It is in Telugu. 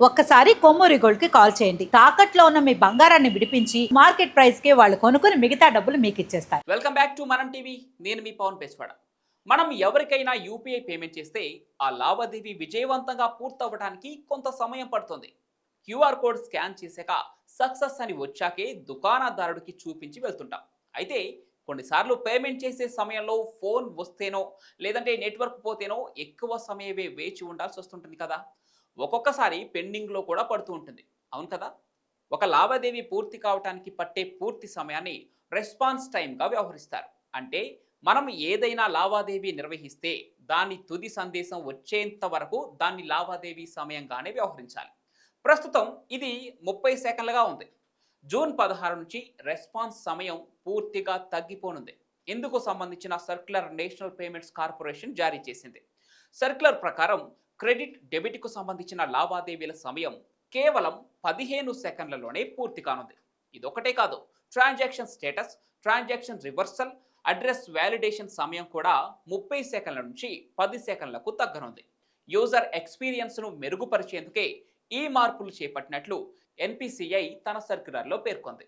ఒక్కసారి కొమ్మూరి గోల్డ్కి కాల్ చేయండి. తాకట్లో ఉన్న మీ బంగారాన్ని విడిపించి మార్కెట్ ప్రైస్కి వాళ్ళు కొనుక్కుని మిగతా డబ్బులు మీకు ఇచ్చేస్తారు. Welcome back to Manam TV. నేను మీ పవన్ పేస్వాడ. మనం ఎవరికైనా యూపీఐ పేమెంట్ చేస్తే ఆ లావాదేవీ విజయవంతంగా పూర్తవడానికి కొంత సమయం పడుతుంది. క్యూఆర్ కోడ్ స్కాన్ చేశాక సక్సెస్ అని వచ్చాకే దుకాణదారుడికి చూపించి వెళ్తుంటాం. అయితే కొన్నిసార్లు పేమెంట్ చేసే సమయంలో ఫోన్ వస్తేనో లేదంటే నెట్వర్క్ పోతేనో ఎక్కువ సమయమే వేచి ఉండాల్సి వస్తుంటుంది కదా. ఒక్కొక్కసారి పెండింగ్లో కూడా పడుతూ ఉంటుంది. అవును కదా? ఒక లావాదేవీ పూర్తి కావటానికి పట్టే పూర్తి సమయాన్ని రెస్పాన్స్ టైంగా వ్యవహరిస్తారు. అంటే మనం ఏదైనా లావాదేవీ నిర్వహిస్తే దాని తుది సందేశం వచ్చేంత వరకు దాన్ని లావాదేవీ సమయంగానే వ్యవహరించాలి. ప్రస్తుతం ఇది ముప్పై సెకండ్లుగా ఉంది. జూన్ పదహారు నుంచి రెస్పాన్స్ సమయం పూర్తిగా తగ్గిపోనుంది. ఇందుకు సంబంధించిన సర్క్యులర్ నేషనల్ పేమెంట్స్ కార్పొరేషన్ జారీ చేసింది. సర్క్యులర్ ప్రకారం క్రెడిట్ డెబిట్కు సంబంధించిన లావాదేవీల సమయం కేవలం పదిహేను సెకండ్లలోనే పూర్తి కానుంది. ఇదొకటే కాదు transaction status transaction reversal address validation సమయం కూడా ముప్పై సెకండ్ల నుంచి పది సెకండ్లకు తగ్గనుంది. యూజర్ ఎక్స్పీరియన్స్ను మెరుగుపరిచేందుకే ఈ మార్పులు చేపట్టినట్లు ఎన్పిసిఐ తన సర్క్యులర్లో పేర్కొంది.